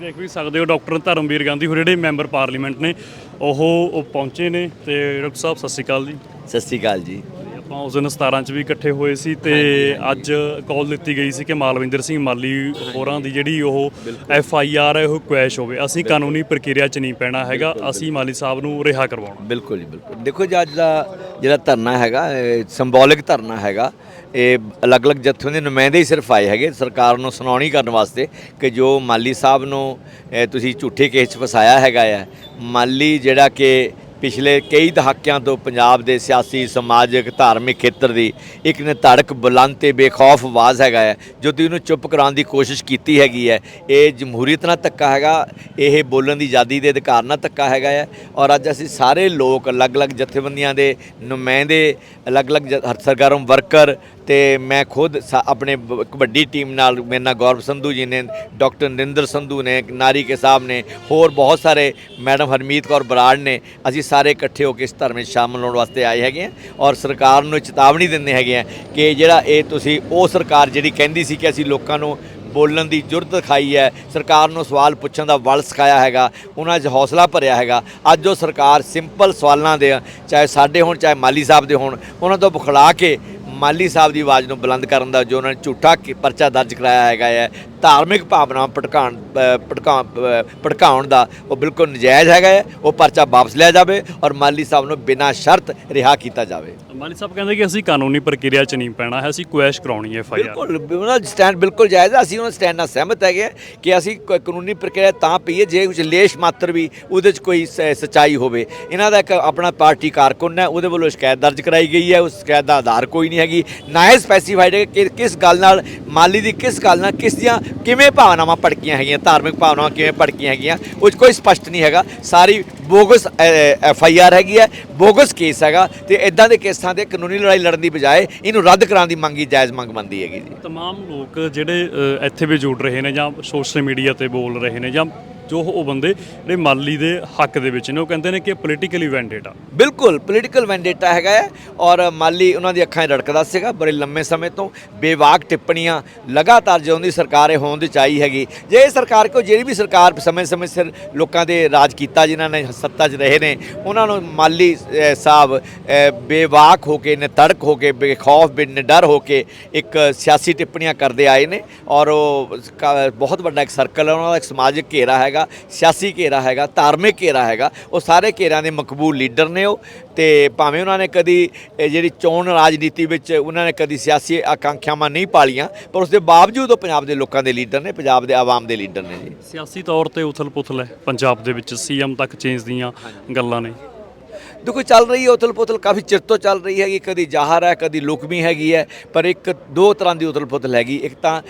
ਦੇਖ ਵੀ ਸਕਦੇ ਹੋ ਡਾਕਟਰ ਧਰਮਵੀਰ ਗਾਂਧੀ ਹੋਰ ਜਿਹੜੇ ਮੈਂਬਰ ਪਾਰਲੀਮੈਂਟ ਨੇ ਉਹ ਉਹ ਪਹੁੰਚੇ ਨੇ ਤੇ ਡਾਕਟਰ ਸਾਹਿਬ ਸਤਿ ਸ਼੍ਰੀ ਅਕਾਲ ਜੀ। ਸਤਿ ਸ਼੍ਰੀ ਅਕਾਲ ਜੀ। ਆਪਾਂ ਉਸ ਦਿਨ 17 ਚ ਵੀ ਇਕੱਠੇ ਹੋਏ ਸੀ ਤੇ ਅੱਜ ਕਾਲ ਦਿੱਤੀ ਗਈ ਸੀ ਕਿ ਮਾਲਵਿੰਦਰ ਸਿੰਘ ਮਾਲੀ ਹੋਰਾਂ ਦੀ ਜਿਹੜੀ ਉਹ ਐਫ ਆਈ ਆਰ ਹੈ ਉਹ ਕੁਐਸ਼ ਹੋਵੇ। ਅਸੀਂ ਕਾਨੂੰਨੀ ਪ੍ਰਕਿਰਿਆ ਚ ਨਹੀਂ ਪੈਣਾ ਹੈਗਾ ਅਸੀਂ ਮਾਲੀ ਸਾਹਿਬ ਨੂੰ ਰਿਹਾ ਕਰਵਾਉਣਾ। ਬਿਲਕੁਲ ਜੀ ਬਿਲਕੁਲ। ਦੇਖੋ ਜੀ ਅੱਜ ਦਾ ਜਿਹੜਾ ਧਰਨਾ ਹੈਗਾ ਸਿੰਬੋਲਿਕ ਧਰਨਾ ਹੈਗਾ। ਇਹ ਅਲੱਗ-ਅਲੱਗ ਜੱਥਿਆਂ ਨੁਮਾਇੰਦੇ ਹੀ ਸਿਰਫ ਆਏ ਹੈਗੇ, ਸਰਕਾਰ ਨੂੰ ਸੁਣਾਉਣੀ ਕਰਨ ਵਾਸਤੇ ਕਿ ਜੋ ਮਾਲੀ ਸਾਹਿਬ ਨੂੰ ਤੁਸੀਂ ਝੂਠੇ ਕੇਸ 'ਚ ਫਸਾਇਆ ਹੈਗਾ ਆ, ਮਾਲੀ ਜਿਹੜਾ ਕਿ ਪਿਛਲੇ ਕਈ ਦਹਾਕਿਆਂ ਤੋਂ ਪੰਜਾਬ ਦੇ ਸਿਆਸੀ, ਸਮਾਜਿਕ, ਧਾਰਮਿਕ ਖੇਤਰ ਦੀ ਇੱਕ ਨਿਧੜਕ ਬੁਲੰਦ ਤੇ ਬੇਖੌਫ ਆਵਾਜ਼ ਹੈਗਾ ਹੈ ਜੋ ਤੁਸੀਂ ਉਹਨੂੰ ਚੁੱਪ ਕਰਾਉਣ ਦੀ ਕੋਸ਼ਿਸ਼ ਕੀਤੀ ਹੈਗੀ ਹੈ ਇਹ ਜਮਹੂਰੀਅਤ ਨਾਲ ਧੱਕਾ ਹੈਗਾ, ਇਹ ਬੋਲਣ ਦੀ ਆਜ਼ਾਦੀ ਦੇ ਅਧਿਕਾਰ ਨਾਲ ਧੱਕਾ ਹੈਗਾ ਹੈ ਔਰ ਅੱਜ ਅਸੀਂ ਸਾਰੇ ਲੋਕ ਅਲੱਗ-ਅਲੱਗ ਜਥੇਬੰਦੀਆਂ ਦੇ ਨੁਮਾਇੰਦੇ, ਅਲੱਗ-ਅਲੱਗ ਜ- ਹਰ ਸਰਗਰਮ ਵਰਕਰ ਤੇ ਮੈਂ ਖੁਦ ਸਾ- ਆਪਣੇ ਬ- ਇੱਕ ਟੀਮ ਨਾਲ ਮੇਰੇ ਨਾਲ ਗੌਰਵ ਸੰਧੂ ਜੀ ਨੇ, ਡਾਕਟਰ ਨਰਿੰਦਰ ਸੰਧੂ ਨੇ, ਨਾਰੀ ਕੇ ਸਾਹਿਬ ਨੇ, ਹੋਰ ਬਹੁਤ ਸਾਰੇ ਮੈਡਮ ਹਰਮੀਤ ਕੌਰ ਬਰਾੜ ਨੇ, ਅਸੀਂ ਸਾਰੇ ਇਕੱਠੇ ਹੋ ਕੇ ਇਸ ਧਰਮ ਵਿੱਚ ਸ਼ਾਮਲ ਹੋਣ ਵਾਸਤੇ ਆਏ ਹੈਗੇ ਆ ਔਰ ਸਰਕਾਰ ਨੂੰ ਚੇਤਾਵਨੀ ਦਿੰਦੇ ਹੈਗੇ ਆ ਕਿ ਜਿਹੜਾ ਇਹ ਤੁਸੀਂ, ਉਹ ਸਰਕਾਰ ਜਿਹੜੀ ਕਹਿੰਦੀ ਸੀ ਕਿ ਅਸੀਂ ਲੋਕਾਂ ਨੂੰ ਬੋਲਣ ਦੀ ਜੁਰਤ ਦਿਖਾਈ ਹੈ, ਸਰਕਾਰ ਨੂੰ ਸਵਾਲ ਪੁੱਛਣ ਦਾ ਵਲ ਸਿਖਾਇਆ ਹੈਗਾ, ਉਹਨਾਂ 'ਚ ਹੌਸਲਾ ਭਰਿਆ ਹੈਗਾ, ਅੱਜ ਉਹ ਸਰਕਾਰ ਸਿੰਪਲ ਸਵਾਲਾਂ ਦੇ ਚਾਹੇ ਸਾਡੇ ਹੋਣ, ਚਾਹੇ ਮਾਲੀ ਸਾਹਿਬ ਦੇ ਹੋਣ, ਉਹਨਾਂ ਤੋਂ ਬੁਖਲਾ ਕੇ ਮਾਲੀ ਸਾਹਿਬ ਦੀ ਆਵਾਜ਼ ਨੂੰ ਬੁਲੰਦ ਕਰਨ ਦਾ ਜੋ ਉਹਨਾਂ ਨੇ ਝੂਠਾ ਕੀ- ਪਰਚਾ ਦਰਜ ਕਰਾਇਆ ਹੈਗਾ ਹੈ ਧਾਰਮਿਕ ਭੜਕਾ ਅ, ਭੜਕਾਉਣ ਦਾ ਉਹ ਬਿਲਕੁਲ ਨਜਾਇਜ਼ ਹੈਗਾ ਹੈ ਉਹ ਪਰਚਾ ਵਾਪਸ ਲਿਆ ਜਾਵੇ ਔਰ ਮਾਲੀ ਸਾਹਿਬ ਨੂੰ ਬਿਨਾਂ ਸ਼ਰਤ ਰਿਹਾ ਕੀਤਾ ਜਾਵੇ। ਮਾਲੀ ਸਾਹਿਬ ਕਹਿੰਦੇ ਕਿ ਅਸੀਂ ਕਾਨੂੰਨੀ ਪ੍ਰਕਿਰਿਆ ਚ ਨਹੀਂ ਪੈਣਾ ਹੈ ਅਸੀਂ ਕੁਐਸ਼ ਕਰਾਉਣੀ ਹੈ ਐਫ ਆਈ ਆਰ। ਬਿਲਕੁਲ ਉਹਨਾਂ ਦਾ ਸਟੈਂਡ ਬਿਲਕੁਲ ਜਾਇਜ਼ ਹੈ ਅਸੀਂ ਉਹਨਾਂ ਸਟੈਂਡ ਨਾਲ ਸਹਿਮਤ ਹੈਗੇ ਕਿ ਅਸੀਂ ਕਾਨੂੰਨੀ ਪ੍ਰਕਿਰਿਆ ਤਾਂ ਪਈਏ ਜੇ ਕੁਝ ਲੇਸ਼ ਮਾਤਰ ਵੀ ਉਹਦੇ 'ਚ ਕੋਈ ਸੱਚਾਈ ਹੋਵੇ। ਇਹਨਾਂ ਦਾ ਇੱਕ ਆਪਣਾ ਪਾਰਟੀ ਕਾਰਕੁਨ ਹੈ ਉਹਦੇ ਵੱਲੋਂ ਸ਼ਿਕਾਇਤ ਦਰਜ ਕਰਾਈ ਗਈ ਹੈ ਉਸ ਸ਼ਿਕਾਇਤ ਦਾ ਆਧਾਰ ਕੋਈ ਨਹੀਂ ਹੈਗੀ। ਨਾ ਇਹ ਸਪੈਸੀਫਾਈਡ ਹੈ ਕਿ ਕਿਸ ਗੱਲ ਨਾਲ ਮਾਲੀ ਦੀ ਕਿਸ ਗੱਲ ਨਾਲ ਕਿਸ ਦੀਆਂ ਕਿਵੇਂ ਭਾਵਨਾਵਾਂ ਭੜਕੀਆਂ ਹੈਗੀਆਂ ਧਾਰਮਿਕ ਭਾਵਨਾਵਾਂ ਕਿਵੇਂ ਭੜਕੀਆਂ ਹੈਗੀਆਂ ਉਹ 'ਚ ਕੋਈ ਸਪਸ਼ਟ ਨਹੀਂ ਹੈਗਾ। ਸਾਰੀ ਬੋਗਸ ਐਫ ਆਈ ਆਰ ਹੈਗੀ ਹੈ ਬੋਗਸ ਕੇਸ ਹੈਗਾ ਤੇ ਇਦਾਂ ਦੇ ਕੇਸਾਂ ਤੇ ਕਾਨੂੰਨੀ ਲੜਾਈ ਲੜਨ ਦੀ ਬਜਾਏ ਇਹਨੂੰ ਰੱਦ ਕਰਾਉਣ ਦੀ ਮੰਗੀ ਜਾਇਜ਼ ਮੰਗ ਬਣਦੀ ਹੈਗੀ ਜੀ। ਤਮਾਮ ਲੋਕ ਜਿਹੜੇ ਅ, ਇੱਥੇ ਵੀ ਜੁੜ ਰਹੇ ਨੇ ਜਾਂ ਸੋਸ਼ਲ ਮੀਡੀਆ ਤੇ ਬੋਲ ਰਹੇ ਨੇ ਜਾਂ ਜੋ ਉਹ ਬੰਦੇ ਜਿਹੜੇ ਮਾਲੀ ਦੇ ਹੱਕ ਦੇ ਵਿੱਚ ਨੇ, ਉਹ ਕਹਿੰਦੇ ਨੇ ਕਿ ਪੋਲੀਟੀਕਲੀ ਵੈਂਡੇਟ ਬਿਲਕੁਲ ਪੋਲੀਟੀਕਲ ਵੈਂਡੇਟਾ ਹੈਗਾ ਹੈ ਔਰ ਮਾਲੀ ਉਹਨਾਂ ਦੀ ਅੱਖਾਂ 'ਚ ਰੜਕਦਾ ਸੀਗਾ ਬੜੇ ਲੰਮੇ ਸਮੇਂ ਤੋਂ, ਬੇਵਾਕ ਟਿੱਪਣੀਆਂ ਲਗਾਤਾਰ ਜਦੋਂ ਦੀ ਸਰਕਾਰ ਇਹ ਹੋਣ 'ਚ ਆਈ ਹੈਗੀ। ਜੇ ਇਹ ਸਰਕਾਰ ਕੋ ਜਿਹੜੀ ਵੀ ਸਰਕਾਰ ਸਮੇਂ-ਸਮੇਂ ਸਿਰ ਲੋਕਾਂ ਦੇ ਰਾਜ ਕੀਤਾ, ਜਿਨ੍ਹਾਂ ਨੇ ਸੱਤਾ 'ਚ ਰਹੇ ਨੇ, ਉਹਨਾਂ ਨੂੰ ਮਾਲੀ ਸਾਹਿਬ ਬੇਵਾਕ ਹੋ ਕੇ, ਨਿਤੜਕ ਹੋ ਕੇ, ਬੇਖੌਫ, ਬੇਨਿਡਰ ਹੋ ਕੇ ਇੱਕ ਸਿਆਸੀ ਟਿੱਪਣੀਆਂ ਕਰਦੇ ਆਏ ਨੇ ਔਰ ਉਹ ਕ- ਬਹੁਤ ਵੱਡਾ ਇੱਕ ਸਰਕਲ ਹੈ, ਉਹਨਾਂ ਦਾ ਇੱਕ ਸਮਾਜਿਕ ਘੇਰਾ ਹੈਗਾ। ਸਿਆਸੀ ਘੇਰਾ ਹੈਗਾ ਧਾਰਮਿਕ ਘੇਰਾ ਹੈਗਾ ਉਹ ਸਾਰੇ ਘੇਰਿਆਂ ਦੇ ਮਕਬੂਲ ਲੀਡਰ ਨੇ ਉਹ। ਤੇ ਭਾਵੇਂ ਉਹਨਾਂ ਨੇ ਕਦੀ ਜਿਹੜੀ ਚੋਣ ਰਾਜਨੀਤੀ ਵਿੱਚ ਉਹਨਾਂ ਨੇ ਕਦੀ ਸਿਆਸੀ ਆਕਾਂਖਿਆਵਾਂ ਨਹੀਂ ਪਾਲੀਆਂ ਪਰ ਉਸ ਦੇ ਬਾਵਜੂਦ ਉਹ ਪੰਜਾਬ ਦੇ ਲੋਕਾਂ ਦੇ ਲੀਡਰ ਨੇ ਪੰਜਾਬ ਦੇ ਆਵਾਮ ਦੇ ਲੀਡਰ ਨੇ ਜੀ। ਸਿਆਸੀ ਤੌਰ ਤੇ ਉਥਲ-ਪੁਥਲ ਹੈ ਪੰਜਾਬ ਦੇ ਵਿੱਚ ਸੀਐਮ ਤੱਕ ਚੇਂਜ ਦੀਆਂ ਗੱਲਾਂ ਨੇ। ਦੇਖੋ, ਚੱਲ ਰਹੀ ਹੈ ਉਥਲ ਪੁਥਲ ਕਾਫੀ ਚਿਰ ਤੋਂ ਚੱਲ ਰਹੀ ਹੈਗੀ, ਕਦੀ ਜ਼ਾਹਰ ਹੈ, ਕਦੀ ਲੁਕਮੀ ਹੈਗੀ ਹੈ, ਪਰ ਇੱਕ ਦੋ ਤਰ੍ਹਾਂ ਦੀ ਉਥਲ ਪੁਥਲ ਹੈਗੀ। ਇੱਕ ਤਾਂ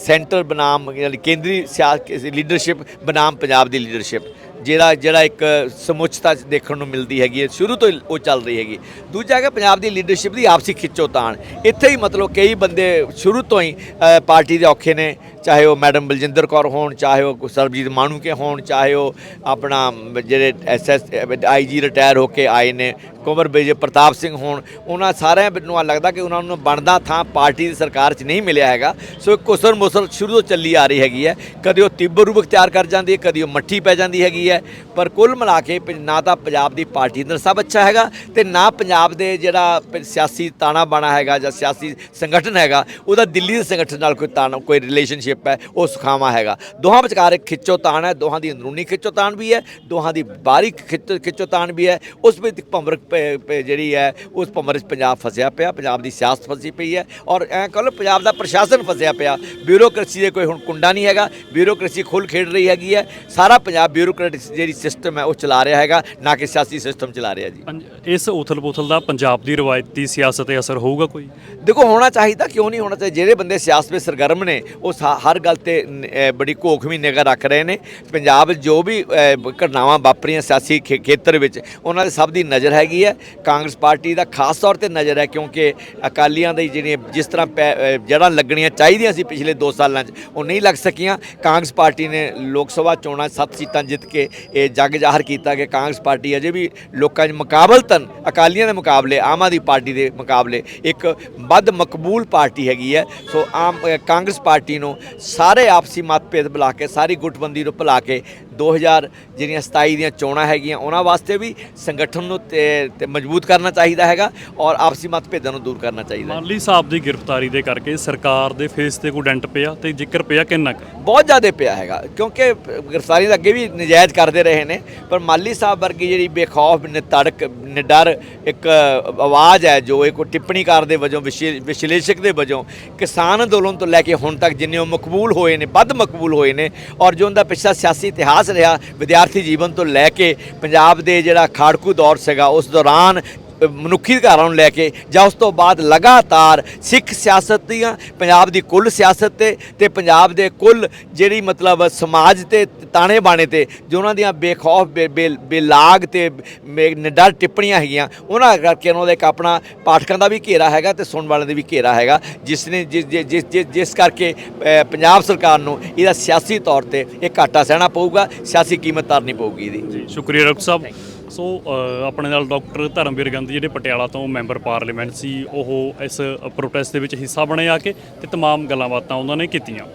ਸੈਂਟਰ ਬਨਾਮ, ਯਾਨੀ ਕੇਂਦਰੀ ਸਿਆਸਤ, ਲੀਡਰਸ਼ਿਪ ਬਨਾਮ ਪੰਜਾਬ ਦੀ ਲੀਡਰਸ਼ਿਪ। ਜਿਹੜਾ ਜਿਹੜਾ ਇੱਕ ਸਮੁੱਚਤਾ ਦੇਖਣ ਨੂੰ ਮਿਲਦੀ ਹੈਗੀ ਹੈ ਸ਼ੁਰੂ ਤੋਂ ਹੀ ਉਹ ਚੱਲ ਰਹੀ ਹੈਗੀ। ਦੂਜਾ ਹੈਗਾ ਪੰਜਾਬ ਦੀ ਲੀਡਰਸ਼ਿਪ ਦੀ ਆਪਸੀ ਖਿੱਚੋਤਾਣ ਇੱਥੇ ਹੀ ਮਤਲਬ ਕਈ ਬੰਦੇ ਸ਼ੁਰੂ ਤੋਂ ਹੀ ਅਹ, ਪਾਰਟੀ ਦੇ ਔਖੇ ਨੇ ਚਾਹੇ ਉਹ ਮੈਡਮ ਬਲਜਿੰਦਰ ਕੌਰ ਹੋਣ ਚਾਹੇ ਉਹ ਸਰਬਜੀਤ ਮਾਣੂਕੇ ਹੋਣ ਚਾਹੇ ਉਹ ਆਪਣਾ ਜਿਹੜੇ ਐਸਐਸ ਆਈਜੀ ਰਿਟਾਇਰ ਹੋ ਕੇ ਆਏ ਨੇ ਕੁੰਵਰ ਵਿਜੇ ਪ੍ਰਤਾਪ ਸਿੰਘ ਹੋਣ ਉਹਨਾਂ ਸਾਰਿਆਂ ਨੂੰ ਲੱਗਦਾ ਕਿ ਉਹਨਾਂ ਨੂੰ ਬਣਦਾ ਥਾਂ ਪਾਰਟੀ ਦੀ ਸਰਕਾਰ 'ਚ ਨਹੀਂ ਮਿਲਿਆ ਹੈਗਾ। ਸੋ ਇਹ ਕੁਸਰ ਮੁਸਰ ਸ਼ੁਰੂ ਤੋਂ ਚੱਲੀ ਆ ਰਹੀ ਹੈਗੀ ਹੈ। ਕਦੇ ਉਹ ਤੀਬਰ ਰੂਪ ਅਖਤਿਆਰ ਕਰ ਜਾਂਦੀ ਹੈ ਕਦੇ ਉਹ ਮੱਠੀ ਪੈ ਜਾਂਦੀ ਹੈਗੀ ਹੈ। ਪਰ ਕੁੱਲ ਮਿਲਾ ਕੇ ਨਾ ਤਾਂ ਪੰਜਾਬ ਦੀ ਪਾਰਟੀ ਅੰਦਰ ਸਭ ਅੱਛਾ ਹੈਗਾ ਤੇ ਨਾ ਪੰਜਾਬ ਦੇ ਜਿਹੜਾ ਸਿਆਸੀ ਤਾਣਾ ਬਾਣਾ ਹੈਗਾ ਜਾਂ ਸਿਆਸੀ ਸੰਗਠਨ ਹੈਗਾ, ਉਹਦਾ ਦਿੱਲੀ ਦੇ ਸੰਗਠਨ ਨਾਲ ਕੋਈ ਤਾਣਾ, ਕੋਈ ਰਿਲੇਸ਼ਨਸ਼ਿਪ ਹੈ, ਉਹ ਸੁਖਾਵਾਂ ਹੈਗਾ। ਦੋਹਾਂ ਵਿਚਕਾਰ ਇੱਕ ਖਿੱਚੋਤਾਣ ਹੈ, ਦੋਹਾਂ ਦੀ ਅੰਦਰੂਨੀ ਖਿੱਚੋਤਾਣ ਵੀ ਹੈ, ਦੋਹਾਂ ਦੀ ਬਾਹਰੀ ਖਿੱਚੋ ਤਾਣ ਵੀ ਹੈ, ਉਸ ਵਿੱਚ ਇੱਕ ਭੰਵਰ ਜਿਹੜੀ ਹੈ, ਉਸ ਭੰਵਰ 'ਚ ਪੰਜਾਬ ਫਸਿਆ ਪਿਆ, ਪੰਜਾਬ ਦੀ ਸਿਆਸਤ ਫਸੀ ਪਈ ਹੈ ਔਰ ਐ ਕਹ ਲਓ ਪੰਜਾਬ ਦਾ ਪ੍ਰਸ਼ਾਸਨ ਫਸਿਆ ਪਿਆ। ਬਿਊਰੋਕ੍ਰੇਸੀ ਦੇ ਕੋਈ ਹੁਣ ਕੁੰਡਾ ਨਹੀਂ ਹੈਗਾ, ਬਿਊਰੋਕ੍ਰੇਸੀ ਖੁੱਲ ਖੇਡ ਰਹੀ ਹੈਗੀ ਹੈ, ਸਾਰਾ ਪੰਜਾਬ ਬਿਊਰੋਕ੍ਰੇਟਿਕ ਜਿਹੜੀ ਸਿਸਟਮ ਹੈ ਉਹ ਚਲਾ ਰਿਹਾ ਹੈਗਾ ਨਾ ਕਿ ਸਿਆਸੀ ਸਿਸਟਮ ਚਲਾ ਰਿਹਾ ਜੀ। ਇਸ ਉਥਲ-ਪੁਥਲ ਦਾ ਪੰਜਾਬ ਦੀ ਰਵਾਇਤੀ ਸਿਆਸਤ ਤੇ ਅਸਰ ਹੋਊਗਾ ਕੋਈ? ਦੇਖੋ ਹੋਣਾ ਚਾਹੀਦਾ ਕਿਉਂ ਨਹੀਂ ਹੋਣਾ ਚਾਹੀਦਾ? ਜਿਹੜੇ ਬੰਦੇ ਸਿਆਸਤ ਵਿੱਚ ਸਰਗਰਮ ਨੇ ਉਹ ਹਰ ਗੱਲ ਤੇ ਬੜੀ ਘੋਖਵੀਂ ਨਿਗਾਹ ਰੱਖ ਰਹੇ ਨੇ। ਪੰਜਾਬ ਜੋ ਵੀ ਘਟਨਾਵਾਂ ਵਾਪਰੀਆਂ ਸਿਆਸੀ ਖੇਤਰ ਵਿੱਚ ਉਹਨਾਂ ਦੇ ਸਭ ਦੀ ਨਜ਼ਰ ਹੈਗੀ ਹੈ। ਕਾਂਗਰਸ ਪਾਰਟੀ ਦਾ ਖਾਸ ਤੌਰ ਤੇ ਨਜ਼ਰ ਹੈ ਕਿਉਂਕਿ ਅਕਾਲੀਆਂ ਦੀ ਜਿਹੜੀਆਂ ਜਿਸ ਤਰ੍ਹਾਂ ਜੜ੍ਹਾਂ ਲੱਗਣੀਆਂ ਚਾਹੀਦੀਆਂ ਸੀ ਪਿਛਲੇ 2 ਸਾਲਾਂ 'ਚ ਉਹ ਨਹੀਂ ਲੱਗ ਸਕੀਆਂ। ਕਾਂਗਰਸ ਪਾਰਟੀ ਨੇ ਲੋਕ ਸਭਾ ਚੋਣਾਂ 'ਚ ਸੱਤ ਸੀਟਾਂ ਜਿੱਤ ਕੇ ਇਹ ਜੱਗ ਜ਼ਾਹਰ ਕੀਤਾ ਕਿ ਕਾਂਗਰਸ ਪਾਰਟੀ ਅਜੇ ਵੀ ਲੋਕਾਂ 'ਚ ਮੁਕਾਬਲਤਨ ਅਕਾਲੀਆਂ ਦੇ ਮੁਕਾਬਲੇ, ਆਮ ਆਦਮੀ ਪਾਰਟੀ ਦੇ ਮੁਕਾਬਲੇ ਇੱਕ ਵੱਧ ਮਕਬੂਲ ਪਾਰਟੀ ਹੈਗੀ ਹੈ। ਸੋ ਆਮ ਕਾਂਗਰਸ ਪਾਰਟੀ ਨੂੰ ਸਾਰੇ ਆਪਸੀ ਮਤਭੇਦ ਬੁਲਾ ਕੇ, ਸਾਰੀ ਗੁੱਟਬੰਦੀ ਨੂੰ ਭੁਲਾ ਕੇ 2000 ਜਿਹੜੀਆਂ 27 ਦੀਆਂ ਚੋਣਾਂ ਹੈਗੀਆਂ ਉਹਨਾਂ ਵਾਸਤੇ ਵੀ ਸੰਗਠਨ ਨੂੰ ਤੇ ਮਜ਼ਬੂਤ ਕਰਨਾ ਚਾਹੀਦਾ ਹੈਗਾ ਔਰ ਆਪਸੀ ਮਤਭੇਦਾਂ ਨੂੰ ਦੂਰ ਕਰਨਾ ਚਾਹੀਦਾ ਹੈ। ਮਾਲੀ ਸਾਹਿਬ ਦੀ ਗ੍ਰਿਫਤਾਰੀ ਦੇ ਕਰਕੇ ਸਰਕਾਰ ਦੇ ਫੇਸ ਤੇ ਕੋਈ ਡੈਂਟ ਪਿਆ ਤੇ ਜ਼ਿਕਰ ਪਿਆ ਕਿੰਨਾ ਕੁ? ਬਹੁਤ ਜ਼ਿਆਦਾ ਪਿਆ ਹੈਗਾ ਕਿਉਂਕਿ ਗ੍ਰਿਫਤਾਰੀ ਤਾਂ ਅੱਗੇ ਵੀ ਨਜਾਇਜ਼ ਕਰਦੇ ਰਹੇ ਨੇ ਪਰ ਮਾਲੀ ਸਾਹਿਬ ਵਰਗੀ ਜਿਹੜੀ ਬੇਖੌਫ ਨਿਤੜਕ ਨਿਡਰ ਇੱਕ ਆਵਾਜ਼ ਹੈ ਜੋ ਇਹ ਕੋਈ ਟਿੱਪਣੀਕਾਰ ਦੇ ਵਜੋਂ ਵਿਸ਼ੇ- ਵਿਸ਼ਲੇਸ਼ਕ ਦੇ ਵਜੋਂ ਕਿਸਾਨ ਅੰਦੋਲਨ ਤੋਂ ਲੈ ਕੇ ਹੁਣ ਤੱਕ ਜਿੰਨੇ ਉਹ ਮਕਬੂਲ ਹੋਏ ਨੇ ਵੱਧ ਮਕਬੂਲ ਹੋਏ ਨੇ ਔਰ ਜੋ ਉਹਦਾ ਪਿਛਲਾ ਸਿਆਸੀ ਇਤਿਹਾਸ ਰਿਹਾ ਵਿਦਿਆਰਥੀ ਜੀਵਨ ਤੋਂ ਲੈ ਕੇ ਪੰਜਾਬ ਦੇ ਜਿਹੜਾ ਖਾੜਕੂ ਦੌਰ ਸੀਗਾ ਉਸ ਦੌਰਾਨ ਮਨੁੱਖੀ ਅਧਿਕਾਰਾਂ ਨੂੰ ਲੈ ਕੇ ਜਾਂ ਉਸ ਤੋਂ ਬਾਅਦ ਲਗਾਤਾਰ ਸਿੱਖ ਸਿਆਸਤ ਦੀਆਂ, ਪੰਜਾਬ ਦੀ ਕੁੱਲ ਸਿਆਸਤ ਤੇ ਤੇ ਪੰਜਾਬ ਦੇ ਕੁੱਲ ਜਿਹੜੀ ਮਤਲਬ ਸਮਾਜ ਤੇ ਤਾਣੇ ਬਾਣੇ ਤੇ, ਜੋ ਉਹਨਾਂ ਦੀਆਂ ਬੇਖੌਫ, ਬੇ- ਬੇ- ਬੇਲਾਗ ਤੇ, ਬੇ- ਨਿਡਰ ਟਿੱਪਣੀਆਂ ਹੈਗੀਆਂ, ਉਹਨਾਂ ਕਰਕੇ ਉਹਨਾਂ ਦਾ ਇੱਕ ਆਪਣਾ ਪਾਠਕਾਂ ਦਾ ਵੀ ਘੇਰਾ ਹੈਗਾ ਤੇ ਸੁਣਨ ਵਾਲਿਆਂ ਦਾ ਵੀ ਘੇਰਾ ਹੈਗਾ, ਜਿਸ ਨੇ ਜਿਸ, ਜਿਸ- ਜਿਸ, ਜਿਸ- ਕਰਕੇ ਪੰਜਾਬ ਸਰਕਾਰ ਨੂੰ ਇਹਦਾ ਸਿਆਸੀ ਤੌਰ ਤੇ ਇਹ ਘਾਟਾ ਸਹਿਣਾ ਪਊਗਾ, ਸਿਆਸੀ ਕੀਮਤ ਤਾਰਨੀ ਪਊਗੀ ਇਹਦੀ। ਜੀ, ਸ਼ੁਕਰੀਆ ਡਾਕਟਰ ਸਾਹਿਬ। ਸੋ ਅ, ਆਪਣੇ ਨਾਲ ਡਾਕਟਰ ਧਰਮਵੀਰ ਗਾਂਧੀ ਜਿਹੜੇ ਪਟਿਆਲਾ ਤੋਂ ਮੈਂਬਰ ਪਾਰਲੀਮੈਂਟ ਸੀ ਉਹ ਇਸ ਪ੍ਰੋਟੈਸਟ ਦੇ ਵਿੱਚ ਹਿੱਸਾ ਬਣੇ ਆ ਕੇ ਤੇ तमाम ਗੱਲਾਂ ਬਾਤਾਂ ਉਹਨਾਂ ਨੇ ਕੀਤੀਆਂ